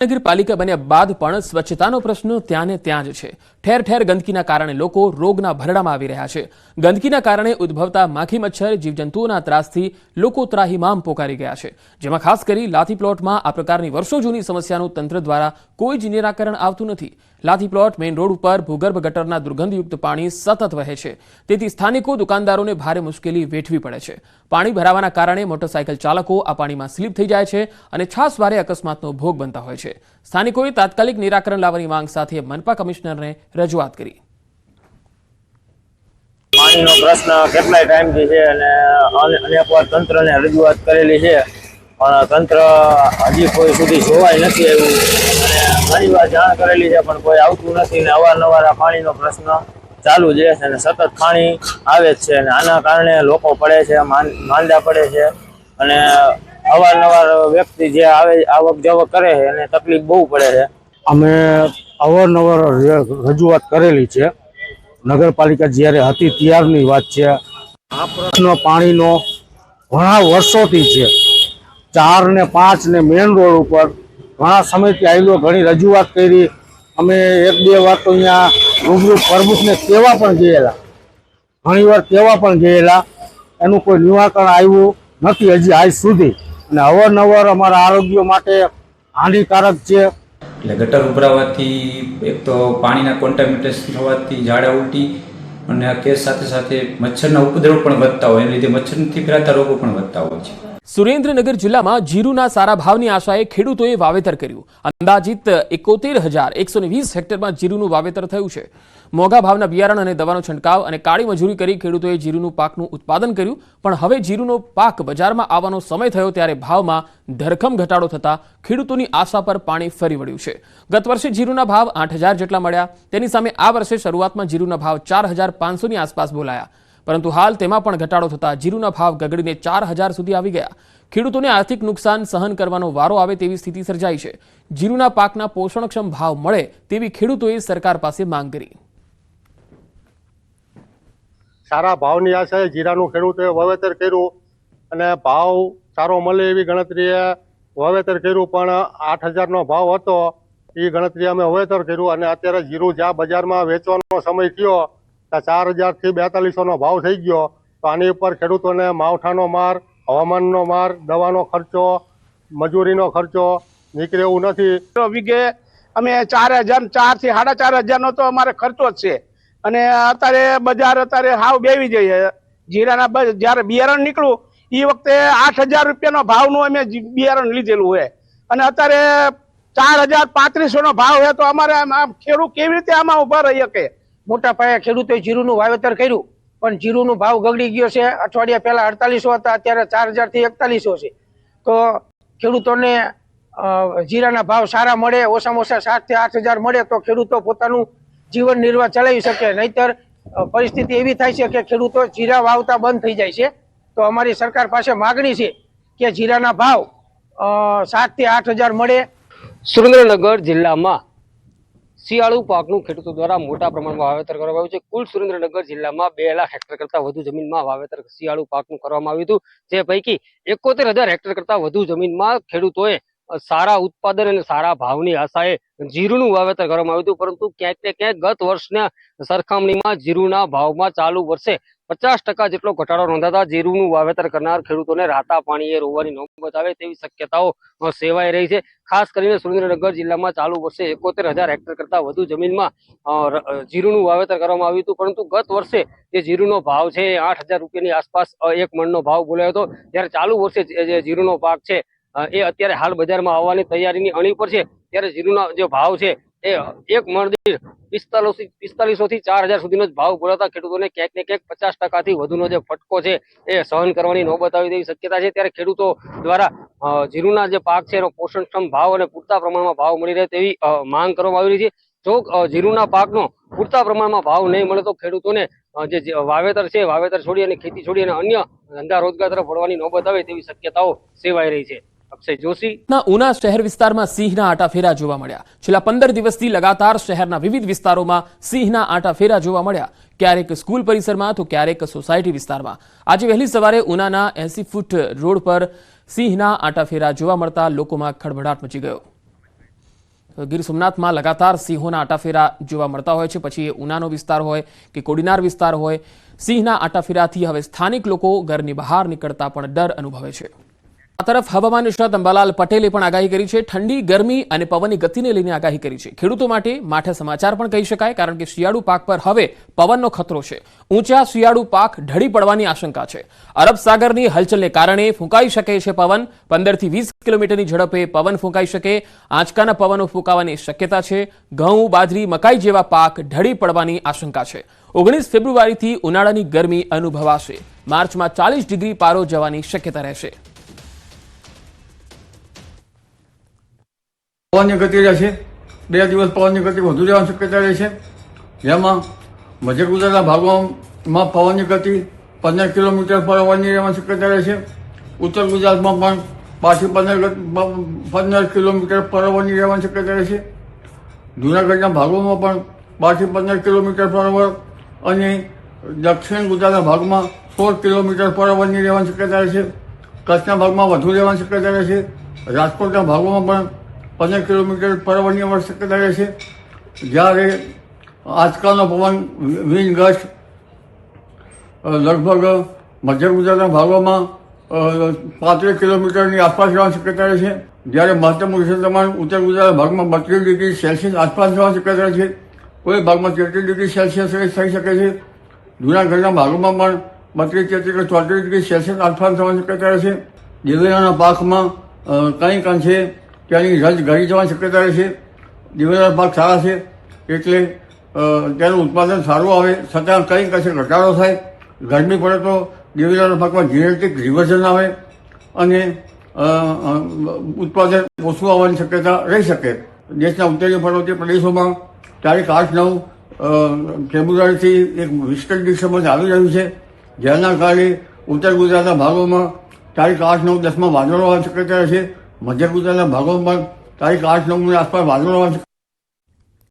નગરપાલિકા બન્યા બાદ પણ સ્વચ્છતાનો પ્રશ્ન ત્યાં ને ત્યાં જ છે. ઠેર ઠેર ગંદકીના કારણે લોકો રોગના ભરડામાં આવી રહ્યા છે. ગંદકીના કારણે ઉદ્ભવતા માખી મચ્છર, જીવજંતુઓના ત્રાસથી લોકો ત્રાહીમામ પોકારી ગયા છે. જેમાં ખાસ કરી લાથી પ્લોટમાં આ પ્રકારની વર્ષો જૂની સમસ્યાનું તંત્ર દ્વારા કોઈ જ નિરાકરણ આવતું નથી. લાથી પ્લોટ મેઇન રોડ ઉપર ભૂગર્ભ ગટરના દુર્ગંધયુક્ત પાણી સતત વહે છે. તેથી સ્થાનિકો, દુકાનદારોને ભારે મુશ્કેલી વેઠવી પડે છે. પાણી ભરાવાના કારણે મોટરસાયકલ ચાલકો આ પાણીમાં સ્લીપ થઈ જાય છે અને છાસવારે અકસ્માતનો ભોગ બનતા હોય છે. સ્થાનિકોએ તાત્કાલિક નિરાકરણ લાવવાની માંગ સાથે મનપા કમિશનરને રજૂઆત કરી. પાણીનો પ્રશ્ન કેટલાય ટાઈમથી છે અને અને- અનેક વાર તંત્રને રજૂઆત કરેલી છે. પણ તંત્ર હજી કોઈ સુધી જોવાય નથી આવ્યું ઘણી વાર જાણ કરેલી છે, પણ કોઈ આવતું નથી ને અવારનવાર આ પાણીનો પ્રશ્ન ચાલુ છે અને સતત પાણી આવે જ છે અને આના કારણે લોકો પડે છે માન- માંદા પડે છે અને અવારનવાર વ્યક્તિ જે આવે આવક જાવક કરે છે, એને તકલીફ બહુ પડે છે. અમે અવારનવાર રજૂઆત કરેલી છે. નગરપાલિકા જ્યારે હતી ત્યારની વાત છે. આ પ્રશ્ન પાણીનો ઘણા વર્ષોથી છે. ચાર ને પાંચ ને મેઇન રોડ ઉપર ઘણા સમયથી આવેલો, ઘણી રજૂઆત કરી. અમે એક, બે વાર તો અહીંયા રૂબરૂ પ્રમુખને કહેવા પણ ગયેલા. ઘણી વાર કહેવા પણ ગયેલા. એનું કોઈ નિવારણ આવ્યું નથી હજી આજ સુધી. અને અવારનવાર અમારા આરોગ્ય માટે હાનિકારક છે. એટલે ગટર ઉભરાવાથી એક તો પાણીના કોન્ટામિનેશન થવાથી ઝાડા ઉલટી અને આ કેસ સાથે સાથે મચ્છરના ઉપદ્રવ પણ વધતા હોય. એને લીધે મચ્છરથી ફેરાતા રોગો પણ વધતા હોય છે. સુરેન્દ્રનગર જિલ્લામાં જીરુના સારા ભાવની આશાએ ખેડૂતોએ વાવેતર કર્યું. અંદાજિત એકોતેર હજાર એકસો વીસ હેક્ટરમાં જીરુનું વાવેતર થયું છે. મોંઘા ભાવના બિયારણ અને દવાનો છંટકાવ અને કાળી મજૂરી કરી ખેડૂતોએ જીરુનું પાકનું ઉત્પાદન કર્યું. પણ હવે જીરુનો પાક બજારમાં આવવાનો સમય થયો ત્યારે ભાવમાં ધરખમ ઘટાડો થતા ખેડૂતોની આશા પર પાણી ફરી વળ્યું છે. ગત વર્ષે જીરુના ભાવ આઠ હજાર જેટલા મળ્યા. તેની સામે આ વર્ષે શરૂઆતમાં જીરુના ભાવ ચાર હજાર પાંચસોની આસપાસ બોલાયા. પરંતુ હાલ તેમાં પણ ઘટાડો થતાં જીરુના ભાવ ગગડીને ચાર હજાર સુધી આવી ગયા. ખેડૂતોને આર્થિક નુકસાન સહન કરવાનો વારો આવે તેવી સ્થિતિ સર્જાઈ છે. જીરુના પાકના પોષણક્ષમ ભાવ મળે તેવી ખેડૂતોએ સરકાર પાસે માંગ કરી. સારા ભાવની આશાએ જીરાનું ખેડૂતોએ વાવેતર કર્યું અને ભાવ સારો મળે એવી ગણતરીએ વાવેતર કર્યું, પણ આઠ હજારનો ભાવ હતો એ ગણતરી અમે વાવેતર કર્યું અને અત્યારે જીરું જ્યાં બજારમાં વેચવાનો સમય થયો ત્યાં ચાર હજારથી બેતાલીસોનો ભાવ થઈ ગયો. તો આની ઉપર ખેડૂતોને માવઠાનો માર, હવામાનનો માર, દવાનો ખર્ચો, મજૂરીનો ખર્ચો, નીકળે એવું નથી. તો વીઘે અમે ચાર હજાર ચારથી સાડા ચાર હજાર નો તો અમારે ખર્ચો જ છે. અને અત્યારે બજાર અત્યારે હાવ બેવી જઈએ જીરાના જ્યારે બિયારણ નીકળું એ વખતે આઠ હજાર રૂપિયાનો ભાવનું અમે બિયારણ લીધેલું હોય. અને અત્યારે ચાર હજાર પાંત્રીસો નો ભાવ છે તો અમારે ખેડૂત કેવી રીતે આમાં ઊભા રહી શકે? મોટા પાયે ખેડૂતોએ જીરુનું વાવેતર કર્યું. પણ જીરુનો ભાવ ગગડી ગયો છે. અઠવાડિયા પહેલા અડતાલીસો હતા, અત્યારે ચાર હજારથી એકતાલીસો છે. તો ખેડૂતોને જીરાના ભાવ સારા મળે, ઓછામાં ઓછા સાતથી આઠ હજાર મળે, તો ખેડૂતો પોતાનું જીવન નિર્વાહ ચલાવી શકે. નહીતર પરિસ્થિતિ એવી થાય છે કે ખેડૂતો જીરા વાવતા બંધ થઈ જાય છે. તો અમારી સરકાર પાસે માગણી છે કે જીરાના ભાવ સાતથી આઠ હજાર મળે. સુરેન્દ્રનગર જિલ્લામાં શિયાળુ પાકનું ખેડૂતો દ્વારા મોટા પ્રમાણમાં વાવેતર કરવામાં આવ્યું છે. કુલ સુરેન્દ્રનગર જિલ્લામાં બે લાખ હેક્ટર કરતા વધુ જમીનમાં વાવેતર શિયાળુ પાકનું કરવામાં આવ્યું હતું. જે પૈકી એકોતેર હજાર હેક્ટર કરતા વધુ જમીનમાં ખેડૂતોએ સારા ઉત્પાદન અને સારા ભાવની આશાએ જીરુનું વાવેતર કરવામાં આવ્યું હતું. પરંતુ ક્યાંક ને ક્યાંક ગત વર્ષના સરખામણીમાં જીરુના ભાવમાં ચાલુ વર્ષે પચાસ ટકા જેટલો ઘટાડો નોંધાતા જીરુનું વાવેતર કરનાર ખેડૂતોને રાતા પાણીએ રોવાની નોંધ આવે તેવી શક્યતાઓ સેવાઈ રહી છે. ખાસ કરીને સુરેન્દ્રનગર જિલ્લામાં ચાલુ વર્ષે એકોતેર હજાર હેક્ટર કરતા વધુ જમીનમાં જીરુનું વાવેતર કરવામાં આવ્યું હતું. પરંતુ ગત વર્ષે જે જીરુનો ભાવ છે એ આઠ હજાર રૂપિયાની આસપાસ એક મણનો ભાવ બોલાયો હતો. જ્યારે ચાલુ વર્ષે જે જીરુનો પાક છે એ અત્યારે હાલ બજારમાં આવવાની તૈયારીની અણી પર છે. ત્યારે જીરુના જે ભાવ છે એ, એક મણ દીઠ પિસ્તાલીસો થી ચાર હજાર સુધીનો જ ભાવ બોલાતા ખેડૂતોને ક્યાંક ને ક્યાંક પચાસ ટકાથી વધુનો જે ફટકો છે એ સહન કરવાની નોબત આવી તેવી શક્યતા છે. ત્યારે ખેડૂતો દ્વારા જીરુના જે પાક છે એનો પોષણક્ષમ ભાવ અને પૂરતા પ્રમાણમાં ભાવ મળી રહે તેવી માંગ કરવામાં આવી રહી છે. જો જીરુના પાકનો પૂરતા પ્રમાણમાં ભાવ નહીં મળે તો ખેડૂતોને જે વાવેતર છે વાવેતર છોડી અને ખેતી છોડી અને અન્ય ધંધા રોજગાર તરફ વળવાની નોબત આવે તેવી શક્યતાઓ સેવાઈ રહી છે. અક્ષય ના, ઉના શહેર વિસ્તારમાં સિંહના આટાફેરા જોવા મળ્યા. છેલ્લા પંદર દિવસથી લગાતાર શહેરના વિવિધ વિસ્તારોમાં સિંહના આટાફેરા જોવા મળ્યા. ક્યારેક સ્કૂલ પરિસરમાં, તો ક્યારેક સોસાયટી વિસ્તારમાં. આજે વહેલી સવારે ઉનાના એસી ફૂટ રોડ પર સિંહના આટાફેરા જોવા મળતા લોકોમાં ખળભળાટ મચી ગયો. ગીર સોમનાથમાં લગાતાર સિંહોના આટાફેરા જોવા મળતા હોય છે. પછી એ ઉનાનો વિસ્તાર હોય કે કોડીનાર વિસ્તાર હોય, સિંહના આટાફેરાથી હવે સ્થાનિક લોકો ઘરની બહાર નીકળતા પણ ડર અનુભવે છે. આ તરફ હવામાન નિષ્ણાત અંબાલાલ પટેલે પણ આગાહી કરી છે. ઠંડી, ગરમી અને પવનની ગતિને લઈને આગાહી કરી છે. ખેડૂતો માટે માઠા સમાચાર પણ કહી શકાય, કારણ કે શિયાળુ પાક પર હવે પવનનો ખતરો છે. ઊંચા શિયાળુ પાક ઢળી પડવાની આશંકા છે. અરબ સાગરની હલચલને કારણે ફૂંકાઈ શકે છે પવન. પંદરથી વીસ કિલોમીટરની ઝડપે પવન ફૂંકાઈ શકે. આંચકાના પવનો ફૂંકાવાની શક્યતા છે. ઘઉં, બાજરી, મકાઈ જેવા પાક ઢળી પડવાની આશંકા છે. ઓગણીસ ફેબ્રુઆરીથી ઉનાળાની ગરમી અનુભવાશે. માર્ચમાં ચાલીસ ડિગ્રી પારો જવાની શક્યતા રહેશે. પવનની ગતિ રહેશે બે દિવસ પવનની ગતિ વધુ રહેવાની શક્યતા રહેશે જેમાં મધ્ય ગુજરાતના ભાગોમાં પવનની ગતિ પંદર કિલોમીટર પર અવરની રહેવાની શક્યતા રહેશે ઉત્તર ગુજરાતમાં પણ પાછી પંદર પંદર કિલોમીટર પર અવરની રહેવાની શક્યતા રહેશે જૂનાગઢના ભાગોમાં પણ બારથી પંદર કિલોમીટર પર અવર અને દક્ષિણ ગુજરાતના ભાગમાં સોળ કિલોમીટર પર અવરની રહેવાની શક્યતા રહેશે કચ્છના ભાગમાં વધુ રહેવાની શક્યતા રહેશે રાજકોટના ભાગોમાં પણ પંદર કિલોમીટર પર અવરની અવર શક્યતા રહેશે જ્યારે આજકાલનો પવન વિન ગસ્ટ લગભગ મધ્ય ગુજરાતના ભાગોમાં પાંત્રીસ કિલોમીટરની આસપાસ રહેવાની શક્યતા રહે છે. જ્યારે મહત્તમ પ્રમાણ ઉત્તર ગુજરાતના ભાગમાં બત્રીસ ડિગ્રી સેલ્સિયસ આસપાસ રહેવાની શક્યતા રહેશે કોઈ ભાગમાં તેત્રીસ ડિગ્રી સેલ્સિયસ થઈ શકે છે. જૂનાગઢના ભાગોમાં પણ બત્રીસ, તેત્રીસ કે ચોત્રીસ ડિગ્રી સેલ્સિયસ આસપાસ થવાની શક્યતા રહેશે દિવેલાના પાકમાં કંઈક અંશે ત્યાંની રજ ઘરી જવાની શક્યતા રહેશે, દિવસના પાક સારા છે, એટલે તેનું ઉત્પાદન સારું આવે. છતાં કંઈક કશે ઘટાડો થાય, ગરમી પડે તો દિવેલાના પાકમાં જીનેટિક રિવર્ઝન આવે અને ઉત્પાદન ઓછું આવવાની શક્યતા રહી શકે. દેશના ઉત્તરીય પર્વતીય પ્રદેશોમાં તારીખ આઠ નવ ફેબ્રુઆરીથી એક વિસ્તૃત ડિસ્ટર્બન્સ આવી રહ્યું છે. જેના કારણે ઉત્તર ગુજરાતના ભાગોમાં તારીખ આઠ નવ દસમાં વાદળો આવવાની શક્યતા રહેશે મધ્ય ગુજરાતના ભાગોમાં તારીખ આઠ નવની આસપાસ વાદળો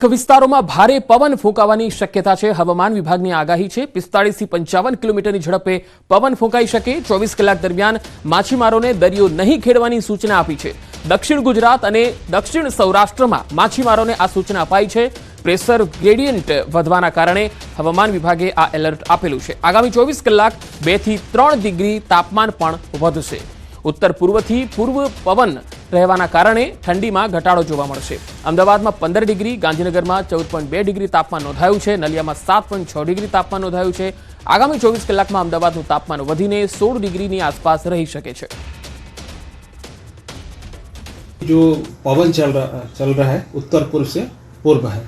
વિસ્તારોમાં ભારે પવન ફૂંકાવાની શક્યતા છે. હવામાન વિભાગની આગાહી છે. પિસ્તાળીસથી પંચાવન કિલોમીટરની ઝડપે પવન ફૂંકાઈ શકે. ચોવીસ કલાક દરમિયાન માછીમારોને દરિયો નહીં ખેડવાની સૂચના આપી છે. દક્ષિણ ગુજરાત અને દક્ષિણ સૌરાષ્ટ્રમાં માછીમારોને આ સૂચના અપાઈ છે. પ્રેશર ગ્રેડિયન્ટ વધવાના કારણે હવામાન વિભાગે આ એલર્ટ આપેલું છે. આગામી ચોવીસ કલાક બેથી ત્રણ ડિગ્રી તાપમાન પણ વધશે. ઉત્તર પૂર્વથી પૂર્વ પવન રહેવાના કારણે ઠંડીમાં ઘટાડો જોવા મળશે અમદાવાદમાં પંદર ડિગ્રી ગાંધીનગરમાં ચૌદ પોઈન્ટ બે ડિગ્રી તાપમાન નોંધાયું છે નલિયામાં સાત પોઈન્ટ છ ડિગ્રી તાપમાન નોંધાયું છે આગામી ચોવીસ કલાકમાં અમદાવાદનું તાપમાન વધીને સોળ ડિગ્રીની આસપાસ રહી શકે છે जो पवन चल रहा चल रहा है उत्तर पूर्व से पूर्व है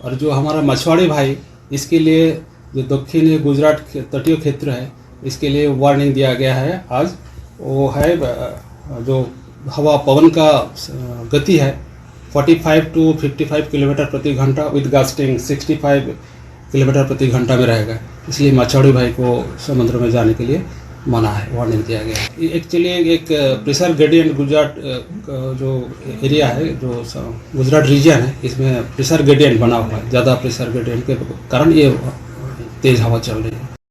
और जो हमारा मछुआरे भाई इसके लिए जो दक्षिणी गुजरात के तटीय क्षेत्र है इसके लिए वार्निंग दिया गया है आज वो है, जो हवा, पवन का, गति है 45 टू 55 किलोमीटर प्रति घंटा विद गास्टिंग 65 किलोमीटर प्रति घंटा में रहेगा। इसलिए मछुआरे भाई को समुद्र में जाने के लिए मना है वार्निंग दिया गया है। एक्चुअली एक प्रेशर ग्रेडियंट गुजरात, जो एरिया है, जो गुजरात रीजन है, इसमें प्रेशर ग्रेडियंट बना हुआ है। ज़्यादा प्रेशर ग्रेडियंट के कारण ये तेज़ हवा चल रही है।